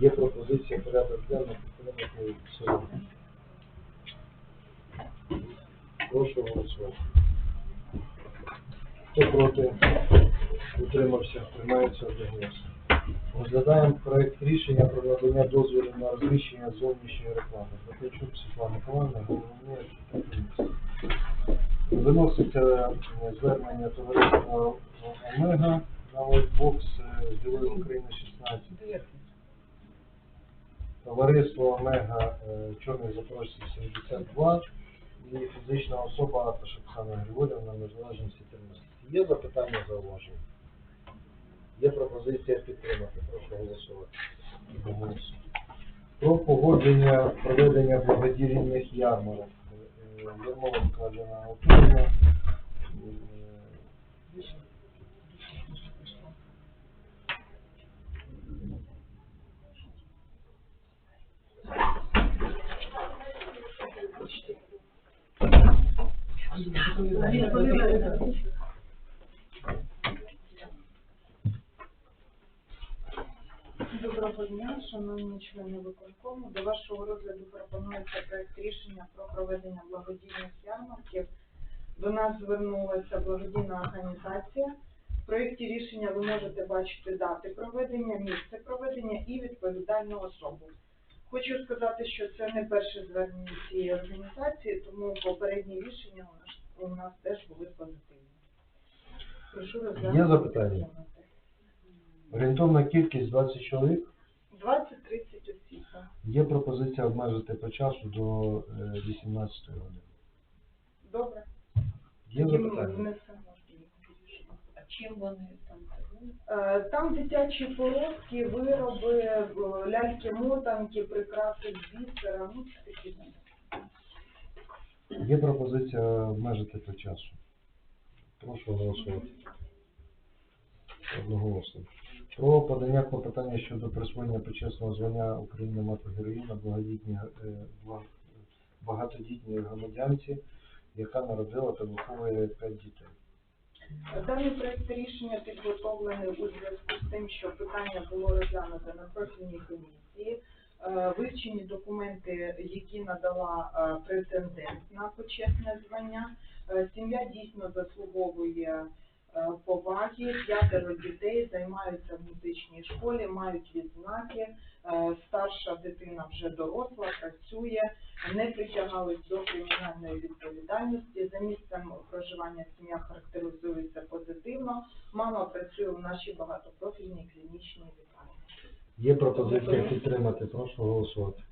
Є пропозиція порядок денний підтримати в. Прошу голосувати. Хто проти? Утримався, приймається одноголосно. Розглядаємо проект рішення про надання дозволу на розміщення зовнішньої реклами. Захочук Світлана Миколаївна, головне. Виноситься е, звернення товариства Омега на з Ділою України 16. Товариство Омега е, Чорний Запорожці 72 і фізична особа Аташ Оксана Григорівна Незалежності 13. Є запитання зауваження? Є пропозиція підтримати. Прошу голосувати. Про погодження проведення благодійних ярмарок. Е, Ярмоловка Альона Доброго дня, шановні члени виконкому. До вашого розгляду пропонується проект рішення про проведення благодійних ярмарків. До нас звернулася благодійна організація. В проєкті рішення ви можете бачити дати проведення, місце проведення і відповідальну особу. Хочу сказати, що це не перше звернення цієї організації, тому попередні рішення у нас, у нас теж були позитивні. Прошу розглянути. Є запитання? Орієнтовна кількість 20 чоловік. 20-30 осіб. Є пропозиція обмежити по часу до е, 18 години. Добре. Є запитання? внесемо. А чим вони Е, Там дитячі поробки, вироби, е, ляльки-мотанки, прикраси з бісера, ну це такі. Є пропозиція обмежити по часу. Прошу голосувати. Одноголосно. Про подання клопотання щодо присвоєння почесного звання України мати героїна благодітній е, багатодітній громадянці, яка народила та виховує п'ять дітей. Даний проект рішення підготовлений у зв'язку з тим, що питання було розглянуто на профільній комісії. Е, Вивчені документи, які надала е, претендент на почесне звання. Е, Сім'я дійсно заслуговує поваги. П'ятеро дітей займаються в музичній школі, мають відзнаки. Е, Старша дитина вже доросла, працює, не притягались до кримінальної відповідальності. За місцем проживання сім'я характеризується позитивно. Мама працює у нашій багатопрофільній клінічній лікарні. Є пропозиція підтримати. Прошу голосувати.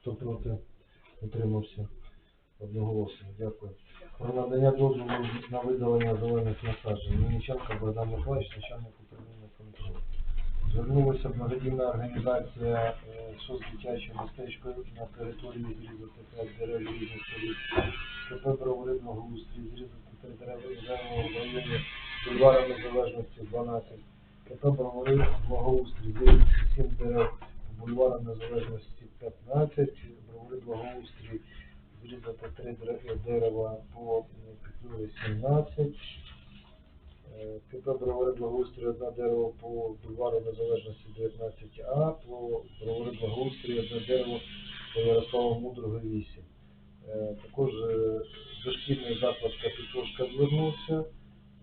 Хто проти? Утримався. Одноголосно. Дякую. Про надання дозволу на видалення зелених насаджень. Мельниченко Богдан Миколаївич, начальник управління контролю. Звернулася благодійна організація е, СОС дитяче містечко на території зрізати 5 дерев різних сторін. КП Броваридного устрій зрізати 3 дерева державного в районі бульвара Незалежності 12. КП Бровари Благоустрій зрізати 7 дерев бульвара Незалежності 15. Бровари Благоустрій зрізати 3 дерева по Петлюрі 17. Е, КП Бровари Благоустрій одне дерево по бульвару Незалежності 19А, по Бровари Благоустрій одне дерево по Ярославу Мудрого 8. Е, Також е, дошкільний заклад Капітошка звернувся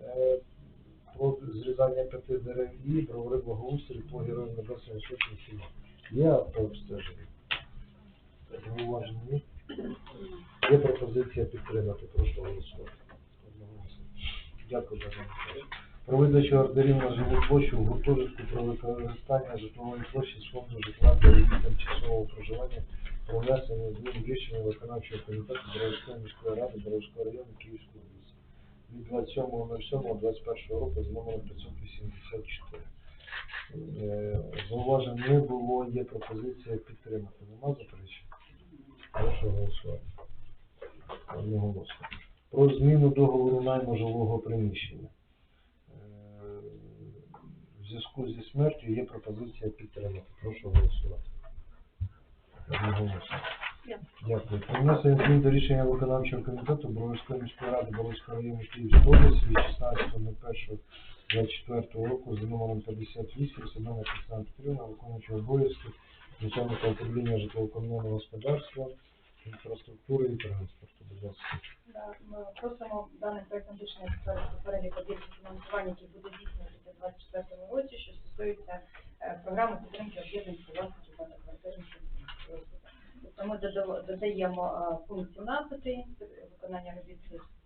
е, про зрізання п'яти дерев і Бровари Благоустрій по Героям Небесної Сотні сім'ї. Є автообстеження? Зауваження ні? Є пропозиція підтримати. Прошу голосувати. Дякую, Богдан Михайлович. Про видачу ордерів на жилу площу в гуртожитку про використання житлової площі з фонду житла для її тимчасового проживання про внесення змін рішення виконавчого комітету Боровської міської ради Боровського району Київської області від 27.07.21 року з номером 584. Е, Зауважень не було, є пропозиція підтримати. Нема заперечень? Прошу голосувати. Одноголосно. Про зміну договору найму жилого приміщення. Е, В зв'язку зі смертю є пропозиція підтримати. Прошу голосувати. Одноголосно. Дякую. Про внесення змін до рішення виконавчого комітету Броварської міської ради Боровського району Київської області від 24 року за номером 58 Семена Олександра Петрівна, виконуючого обов'язки начальника управління житлово-комунального господарства, інфраструктури і транспорту. Будь. Да, Ми просимо даним проектом рішення підтвердити перелік об'єктів фінансування, які буде здійснюватися у 2024 році, що стосується е, програми підтримки об'єднань власників багатоквартирних додаємо е, пункт 17 це виконання робіт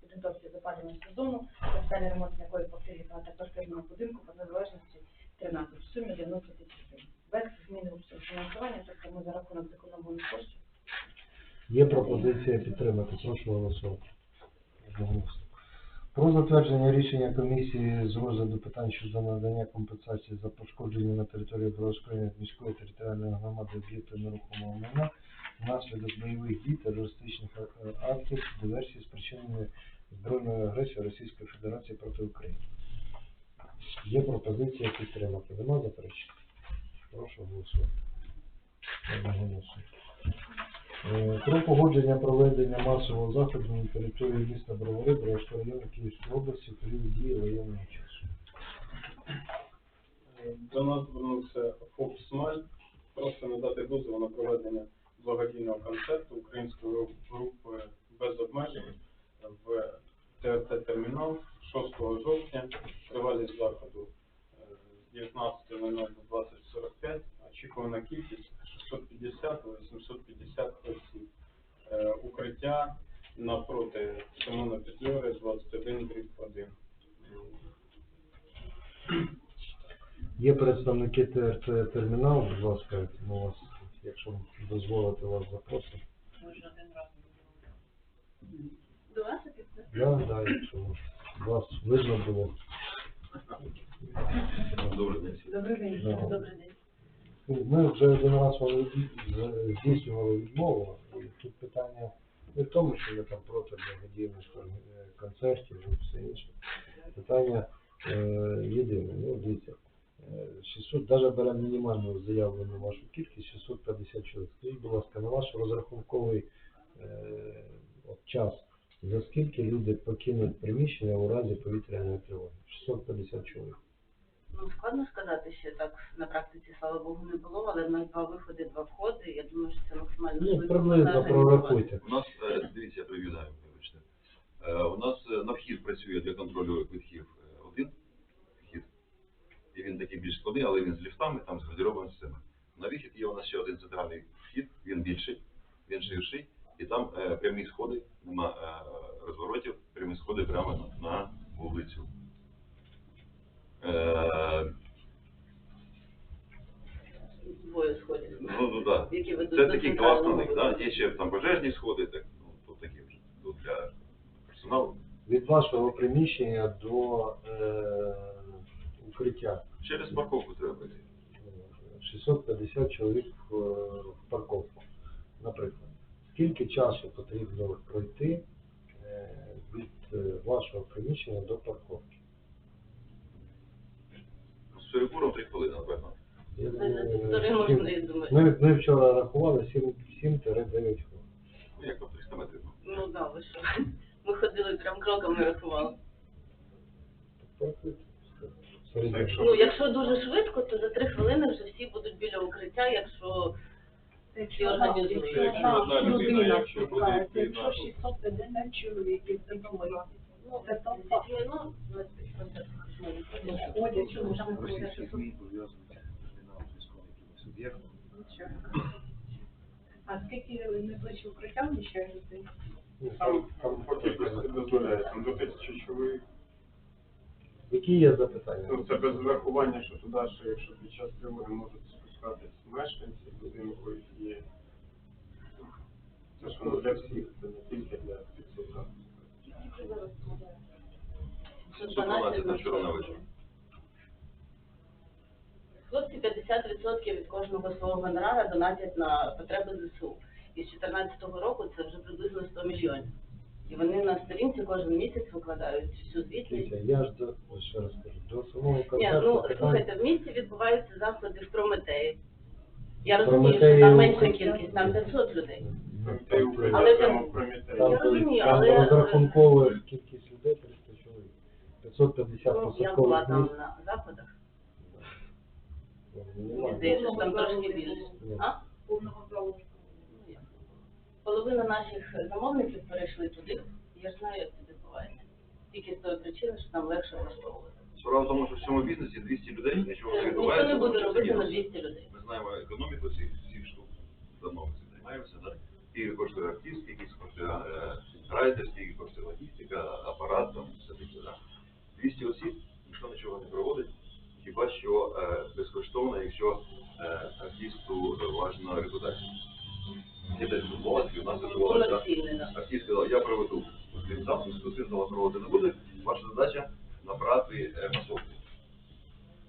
підготовки опалювального сезону, капітальний ремонт якої квартирі багатоквартирного будинку по незалежності 13 в сумі 90 тисяч. Без зміни обсягу фінансування, тобто ми за рахунок зекономлених коштів Є пропозиція підтримати. Прошу голосувати. Про затвердження рішення комісії з розгляду питань щодо надання компенсації за пошкодження на території Білоруської міської територіальної громади об'єкту нерухомого майна внаслідок бойових дій, терористичних а- актів, диверсій, спричиненої збройною агресією Російської Федерації проти України. Є пропозиція підтримати. Нема заперечень? Прошу голосувати. Одноголосно. Е, Про погодження проведення масового заходу на території міста Бровари, Броварського району Київської області в період дії воєнного часу. До нас звернувся ФОП «Смаль», просто надати дозвіл на проведення благодійного концерту української групи без обмежень в ТРТ «Термінал» 6 жовтня. Тривалість заходу е, з 19.00 до 20.45. Очікувана кількість 650-850 осіб. Е, Укриття навпроти Симона Петлюри 21 дріб 1. Є представники ТРТ термінал, будь ласка, ми вас, якщо дозволите вас запросимо. Ми ж один раз. До вас Я, да, якщо вас видно було. Добрий день. Добрий день. Добрий день. Ми вже один раз здійснювали відмову, і тут питання не в тому, що ми там проти благодійних е, концертів і все інше. Питання е, єдине, ну дивіться, е, 600, навіть беремо мінімальну заявлену вашу кількість, 650 чоловік. Скажіть, будь ласка, на ваш розрахунковий е, от час, за скільки люди покинуть приміщення у разі повітряної тривоги? 650 чоловік. Ну, складно сказати, що так на практиці, слава Богу, не було, але в нас два виходи, два входи. Я думаю, що це максимально Ну, швидко приблизно організувати. прорахуйте. У нас, е, дивіться, я привітаю, вибачте. Е, У нас е, на вхід працює для контролю квитків е, один вхід. І він такий більш складний, але він з ліфтами, там з гардеробною системою. На вихід є у нас ще один центральний вхід, він більший, він ширший, і там е, прямі сходи, нема е, розворотів, прямі сходи прямо на, на вулицю. Двоє сходів. ну, ну, да. Які ведуть Це до такі центрального класні, да? виходу. є ще там пожежні сходи, так, ну, тут такі вже, тут для персоналу. від вашого приміщення до е, укриття. Через парковку треба пройти. 650 чоловік в, в парковку, наприклад. Скільки часу потрібно пройти е, від е, вашого приміщення до парковки? Перекуром 3 хвилини, напевно. Півтори можна, я думаю. Ми, ми вчора рахували 7-9 хвилин. Ну, як там 300 метрів. ну. Ну да, ви що? Ми ходили прям кроком і рахували. Ну, якщо дуже швидко, то за три хвилини вже всі будуть біля укриття, якщо всі організують. Якщо одна людина, якщо буде йти на якщо 650 чоловік, це думаю, Ну, це там з Російські ЗМІ пов'язані з криміналом зв'язком якимось об'єктом. А скільки не плачу укриття вміщає людей? Там, там по кількості дозволяє, там до тисячі чоловік. Які є запитання? Ну, це без врахування, що туди, що якщо під час тривоги можуть спускатись мешканці будинку і це ж воно для всіх, це не тільки для підсобка. Скільки зараз Хлопці 50% від кожного свого гонорара донатять на потреби ЗСУ. І з 2014 року це вже приблизно 100 мільйонів. І вони на сторінці кожен місяць викладають всю звітність. Я ж до ось ще раз кажу, до самого концерту. Ні, ну слухайте, в місті відбуваються заходи в Прометеї. Я розумію, що там менша кількість, там 500 людей. Ну, Прометей, Але там, Прометей. я розумію, але розрахункова е, кількість людей 550 Ну, я посадкових була там місць. на заходах. Мені Немає. здається, там трошки більше. Ні. А? Повного залу. Ну, як? Половина наших замовників перейшли туди. Я ж знаю, як це відбувається. Тільки з тої причини, що там легше влаштовувати. Справа в тому, що в цьому бізнесі 200 людей нічого не Це Ніхто відбувається. не буде тому що це робити на мінус. 200 людей. Ми знаємо економіку цих, цих штук. Давно ми цим займаємося, так? Скільки коштує актив, скільки коштує е, райдер, скільки коштує логістика, апарат, там, все таке, так? 200 осіб, ніхто нічого не проводить, хіба що е, безкоштовно, якщо е, артисту важна репутація. Є десь домовленості, у нас відбувалося, артист сказав, я проведу. Він сам спеціально проводити не буде, ваша задача набрати е, масовки.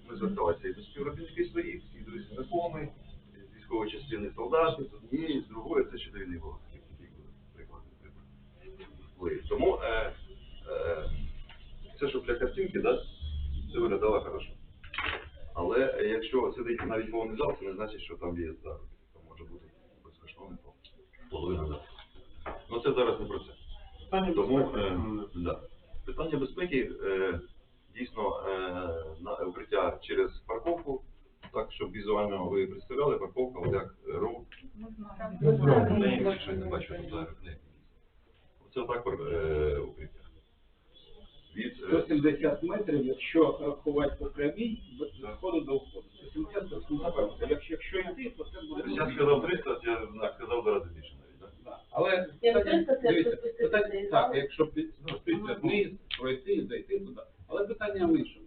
Ми зверталися і до співробітників своїх, і до знайомих, з військової частини солдати, з однієї, з другої, це ще до війни було. Такий був приклад, приклад. Вплив. Тому е, е, це, що для картинки, да, це виглядало хорошо. Але якщо сидить навіть повний зал, це не значить, що там є заробіток. Там може бути безкоштовний половина зал. Ну це зараз не про це. Питання Тому безпеки. е, да. питання безпеки е, дійсно е, на укриття через парковку, так щоб візуально ви представляли парковка, от як роу. Ну, не бачу за реплейн. Оце отак е, укриття. Від е, 170 метрів, якщо рахувати по прямій, від входу до входу. 170 це. Якщо, йти, то це буде 300, я так, сказав два рази більше навіть. Да? Да. Але Я не питання- знаю, це дивіться, спуститися питання- і так, зали. якщо під- спуститися вниз, пройти, зайти туди. Але питання в іншому.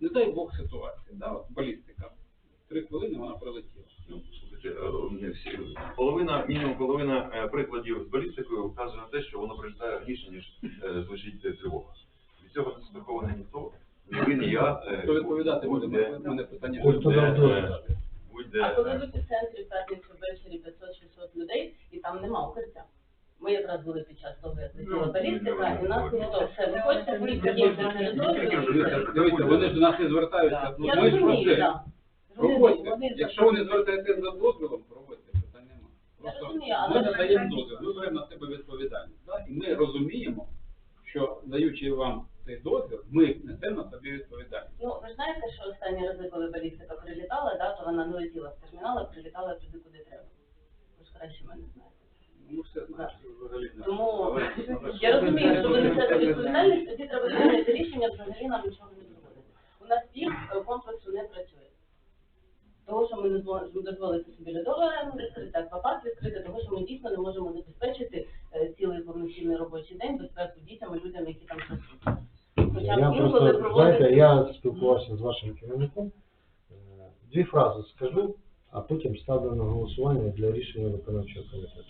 Не дай Бог ситуація, да? от балістика. Три хвилини вона прилетіла. Ну, слухайте, е, не всі. Половина, мінімум половина е, прикладів з балістикою вказує на те, що воно прилітає раніше, ніж е, звучить е, тривога. Від цього не страхований ніхто, ні ви, ні я. е, Хто відповідати буде? будь-де- У мене питання. Ось туди будь-де, вдруг. е, будь-де, А коли е, в епіцентрі в п'ятницю ввечері 500-600 людей, і там нема укриття. Ми якраз були під час того, як летіла Ну, балістика, і нас ну, ніхто все виходьте, всі покиньте територію. Дивіться, вони ж до нас не звертаються. Ну, Я ми ж про розумію, це. так. Проводьте. Якщо ви не звертаєтесь за дозволом, проводьте, питань нема. Просто розумію, але ми надаємо дозвіл, ми беремо на себе відповідальність. да? І ми розуміємо, що даючи вам цей дозвіл, ми несемо на собі відповідальність. Ну, ви ж знаєте, що останні рази, коли балістика прилітала, да, то вона не летіла з терміналу, а прилітала туди, куди треба. Ви ж краще мене знаєте. Ну, все знаємо. Взагалі не. Тому я розумію, що ви несете відповідальність, тоді треба прийняти рішення, взагалі нам нічого не проводити. Нас пів е, комплексу не працює. Того, що ми не зможемо дозволити собі арену відкрити, аквапарк відкрити, тому що ми дійсно не можемо забезпечити е, цілий повноцінний робочий день безпеку дітям і людям, які там працюють. Я просто, знаєте, я спілкувався з вашим керівником. Е, Дві фрази скажу, а потім ставлю на голосування для рішення виконавчого комітету.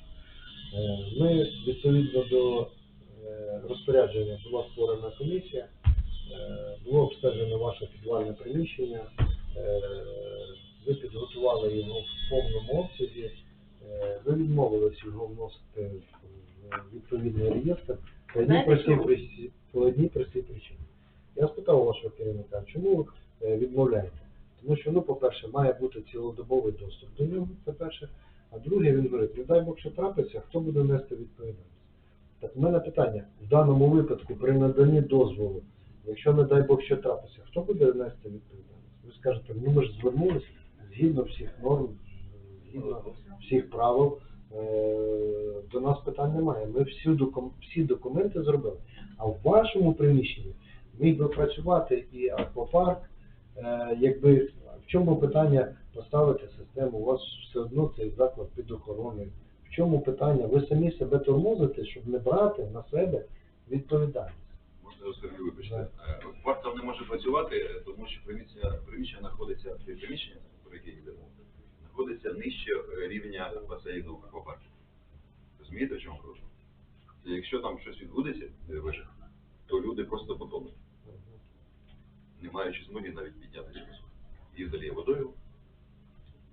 Ми відповідно до розпорядження була створена комісія, було обстежено ваше підвальне приміщення, е, ви підготували його в повному обсязі, е, ви відмовились його вносити в відповідний реєстр по одній простій простій причині. Я спитав вашого керівника, чому ви е, відмовляєте? Тому що, ну, по-перше, має бути цілодобовий доступ до нього, це перше. А друге, він говорить, не дай Бог, що трапиться, хто буде нести відповідальність? Так у мене питання, в даному випадку, при наданні дозволу, якщо, не дай Бог, що трапиться, хто буде нести відповідальність? Ви скажете, ну ми ж звернулися згідно всіх норм, згідно всіх правил, е, до нас питань немає. Ми докум- всі документи зробили. А в вашому приміщенні міг би працювати і аквапарк, е, якби в чому питання поставити систему, у вас все одно цей заклад під охороною. В чому питання? Ви самі себе тормозите, щоб не брати на себе відповідальність. Скажу, вибачте. Е, там не може працювати, е, тому що приміщення, приміщення знаходиться, приміщення, про яке йдемо, знаходиться нижче е, рівня басейну аквапарку. Розумієте, в чому прошу? Якщо там щось відбудеться, е, вижих, то люди просто потонуть, не маючи змоги навіть піднятися. Їх заліє водою.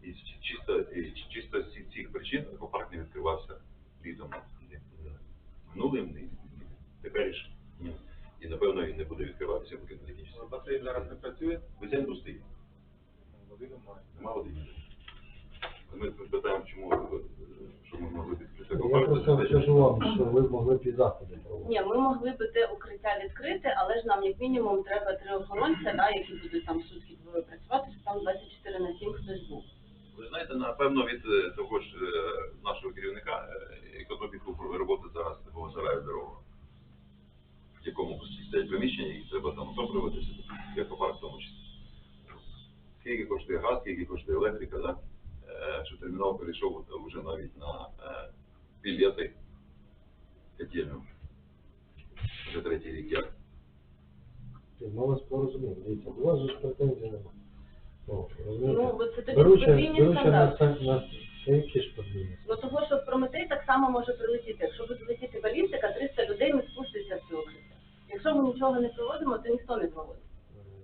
І чисто, і чисто з цих- причин аквапарк не відкривався літом е, минулим і теперішнім. Ні. І напевно він не буде відкриватися, поки не закінчиться. Басейн зараз не працює, Басейн пустий, води немає. нема води. Ми питаємо, чому, е, що ми могли підключити Я просто скажу вам, що ви могли б і заходи проводити. Ні, ми могли би те укриття відкрити, але ж нам як мінімум треба три охоронця, да, які будуть там сутки працювати, щоб там 24 на 7 хтось був. Ви знаєте, напевно, від е, того ж е, нашого керівника е, економіку роботи зараз такого сараю дорогу, в якому стоять приміщення, і треба там отоплюватися, і аквапарк в тому числі. Скільки коштує газ, скільки коштує електрика, да? Е, що термінал перейшов вже навіть на е, білети котельну. Вже третій рік як. Ми вас порозуміємо. Дивіться, у вас же ж претензій немає. Ну? Ну, це тоді подвійні стандарти. на, на які ж подвійні? Ну того, що Прометей так само може прилетіти. Якщо буде летіти балістика, 300 людей не спуститься в це укриття. Якщо ми нічого не проводимо, то ніхто не проводить.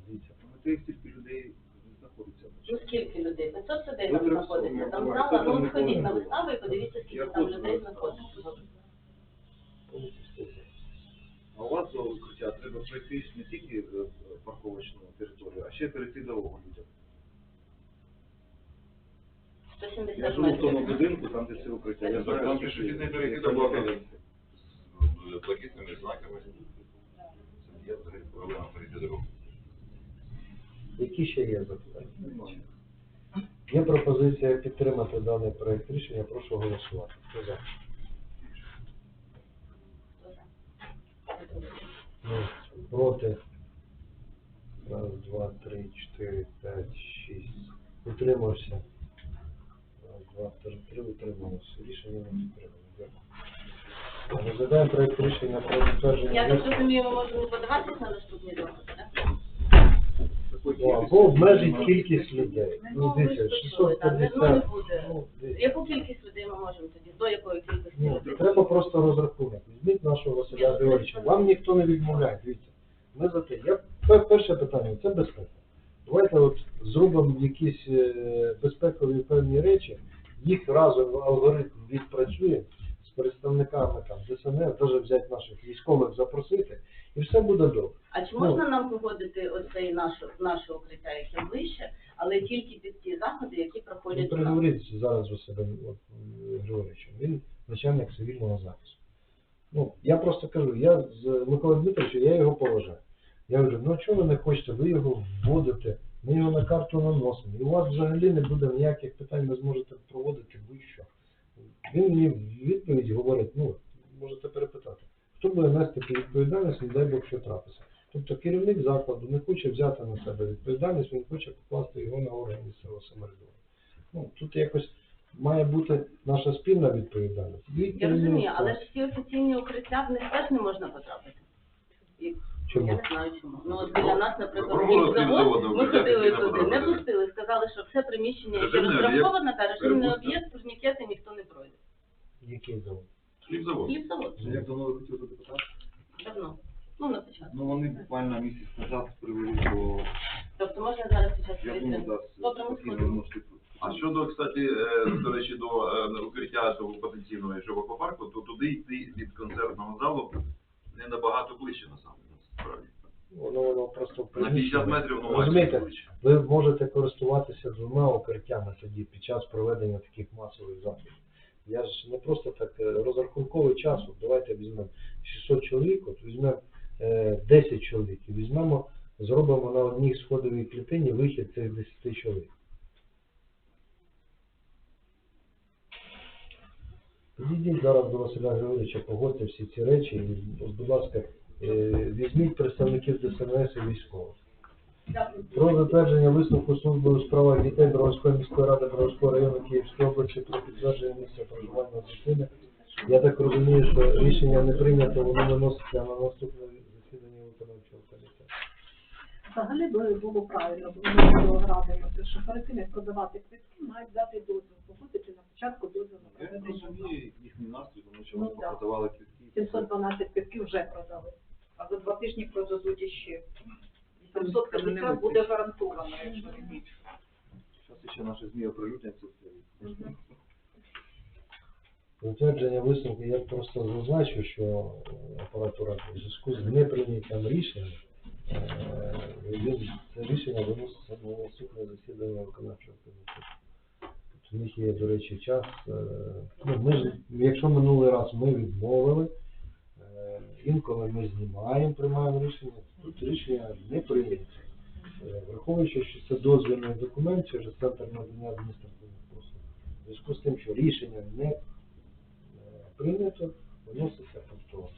Дивіться, Мети стільки людей знаходиться. Ну скільки людей? 500 людей Ну, там знаходиться. Там ну, зала, ну там от на виставу і подивіться, скільки там людей знаходиться. А у вас до укриття треба пройти не тільки е, парковочну територію, а ще перейти дорогу людям. 170 Я живу в тому будинку, там де це укриття. Я знаю, Там пішохідний перехід блоками. блакитними знаками. Взагалі проблема перейти дорогу. Які ще є запитання? Є пропозиція підтримати даний проект рішення, прошу голосувати. Хто за? Ну, проти. Раз, два, три, чотири, п'ять, шість. Утримався. Раз, два, три, три утрималося. Рішення не підтримано. Дякую. Розглядаємо проект рішення про затвердження. Я так розумію, ми можемо подаватись на наступні роки, так? Ну, або обмежить кількість людей. Ну, Ну, дивіться, ж почули, так, не- 650. ну, не буде. Ну, дивіться. Яку кількість людей ми можемо тоді? До якої кількості Ну, людей? треба просто розрахунок. Візьміть нашого Василя Григорьовича. Вам ніхто не відмовляє. Дивіться. Ми за те. Я пер- перше питання це безпека. Давайте от зробимо якісь е, безпекові певні речі, їх разом алгоритм відпрацює з представниками там ДСНС, навіть взяти наших військових запросити, і все буде добре. А чи Ну. можна нам погодити оцей наше, наше укриття, яке ближче, але тільки під ті заходи, які Ну, проходять у нас? переговоріть зараз з Василем от, Він начальник цивільного захисту. Ну, я просто кажу, я з Миколою Дмитровичем, я його поважаю. Я говорю, ну чого ви не хочете, ви його вводите, ми його на карту наносимо. І у вас взагалі не буде ніяких питань, ви зможете проводити будь-що. Він мені в відповідь говорить, ну, можете перепитати, хто буде нести відповідальність, не дай Бог, що трапиться. Тобто керівник закладу не хоче взяти на себе відповідальність, він хоче покласти його на орган місцевого самоврядування. Ну, тут якось має бути наша спільна відповідальність. Я розумію, але ж всі офіційні укриття в них теж не можна потрапити. І Чому? Я не знаю чому. Ну от біля нас, наприклад, Прокурор хлібзавод, хлібзаводу ми ходили офіційно туди, не пустили, сказали, що все приміщення, яке Режимний об'єкт, розраховано, та режимний перепустили. об'єкт, турнікети ніхто не пройде. Який завод? Хлібзавод. Хлібзавод, Як давно ви хотіли запитати? давно. Ну, на початку. Ну вони буквально місяць назад привели до Тобто можна зараз під час я думаю, да, Добре, ми спокійно сходимо. можете А щодо, кстати, е, до речі, до е, укриття того потенційного в то туди йти від концертного залу не набагато ближче насправді. Воно, воно просто На 50 метрів, ну, Розумієте, ви можете користуватися двома укриттями тоді під час проведення таких масових заходів. Я ж не просто так е, розрахунковий час, от давайте візьмемо 600 чоловік, от візьмемо е, 10 чоловік і візьмемо, зробимо на одній сходовій клітині вихід цих 10 чоловік. Підійдіть зараз до Василя Григоровича, погодьте всі ці речі і, будь ласка, візьміть представників ДСНС і військових. Про затвердження висновку служби у справах дітей Броварської міської ради Броварського району Київської області про підтвердження місця проживання дитини. Я так розумію, що рішення не прийнято, воно виноситься на наступне засідання виконавчого комітету. Взагалі би було правильно, бо ми було радимо, що перед тим, як продавати квитки, мають дати дозвіл, погодити на початку дозвіл на Я проведення. розумію їхній настрій, тому що Ну, вони продавали квитки. 712 квитків вже продали. А за два тижні продадуть іще. Там 750 буде гарантовано, якщо не більше. Зараз ще наші ЗМІ оприлюднять це все. Затвердження висновку я просто зазначу, що апаратура в зв'язку з неприйняттям рішення, е, він- це рішення виноситься на наступне засідання виконавчого комітету. в них є, до речі, час. е, Ну, ми ж, якщо минулий раз ми відмовили, інколи ми знімаємо, приймаємо рішення, тут рішення не прийнято. Е, Враховуючи, що це дозвільний документ через центр надання адміністративних послуг. В зв'язку з тим, що рішення не е, прийнято, виноситься повторно.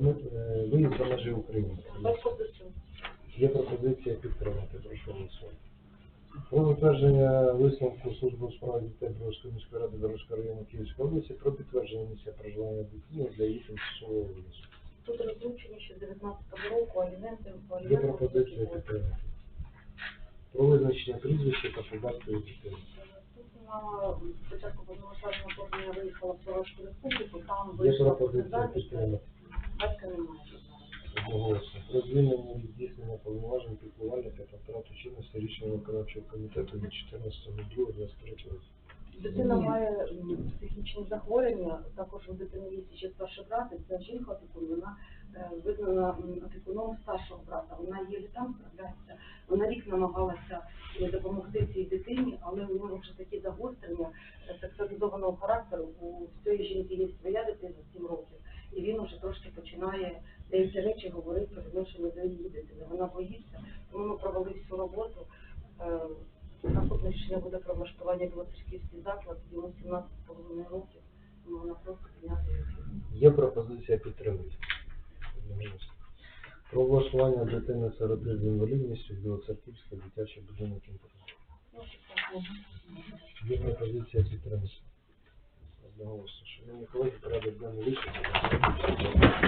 Ми- е, Виїзд за межі України. Є пропозиція підтримати, прошу голосувати. Про затвердження висновку служби у справах дітей Бровської міської ради Дорожського району Київської області про підтвердження місця проживання дитини для їх тимчасового виїзду. Тут розлучені ще 19-го року, аліменти по Є аліментам. пропозиція підтримати. Про визначення прізвища та по батькові дітей. Тут на повномасштабного вторгнення виїхала в Словацьку республіку, там Є вийшла пропозиція заміж, підтримати. батька немає. Одноголосно. Про звільнення від здійснення повноважень піклувальника та втрату чинності рішення виконавчого комітету від 14.02.23 року. Дитина має м, психічні захворювання, також у дитини є ще старший брат, і ця жінка опікун, вона е, визнана м, опікуном старшого брата. Вона є там справляється. Вона рік намагалася е, допомогти цій дитині, але у нього вже такі загострення е, сексуалізованого характеру. У цієї жінки є своя дитина 7 років, і він вже трошки починає деякі речі говорити по відношенню до її дитини. Вона боїться, тому ми провели всю роботу. Е, Наступне рішення буде про влаштування в Латишківський заклад, йому 17,5 років, тому вона просто зняти Є пропозиція підтримати. Про влаштування дитини сироти з інвалідністю в Білоцерківський дитячий будинок інтернату. Є пропозиція підтримати. Одноголосно. Шановні колеги, порядок денний вичерпаний.